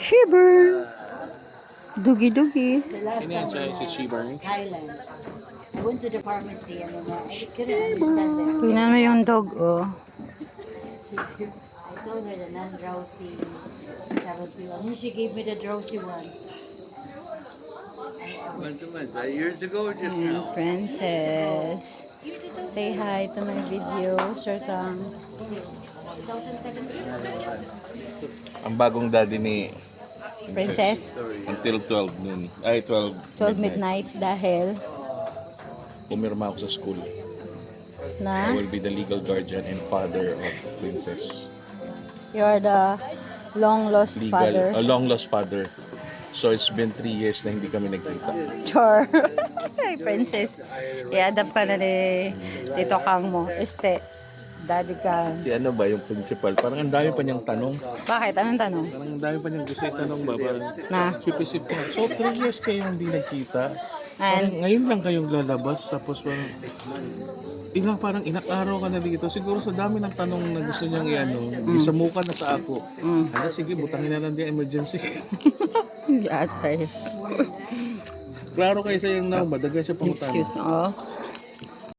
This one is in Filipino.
Shiver. Dugi-dugi. The we si went Shiba? in Thailand, I went to the pharmacy and then I couldn't understand them. Tingnan mo yung dog, oh. I told her the non-drowsy tablet pill, and she gave me the drowsy one. Was, Years ago, just Ayan, princess. Say hi to my video, Sir Tang. 2017. Ang bagong daddy ni Princess, until 12 noon. Ay, 12 12 midnight dahil Pumirma ako sa school. I na will be the legal guardian and father of Princess. you are the long lost Legal, father. a long lost father. So it's been 3 years na hindi kami nagkita. Sure. Ay, princess. I-adapt ka na ni Tito Kang mo. Este, daddy ka. Si ano ba yung principal? Parang ang dami pa niyang tanong. Bakit? Anong tanong? Parang ang dami pa niyang gusto itanong ba? Parang Na? sip-isip ko. So 3 years kayo hindi nagkita. And, Parang ngayon lang kayong lalabas. Tapos parang ilang parang ilang araw ka na dito. Siguro sa dami ng tanong na gusto niyang i-ano, isamukan na sa ako. mm, Hala, sige, butangin na lang din emergency. yatay. Klaro kayo sa yung now, madagan siya pangutang. Excuse, oh.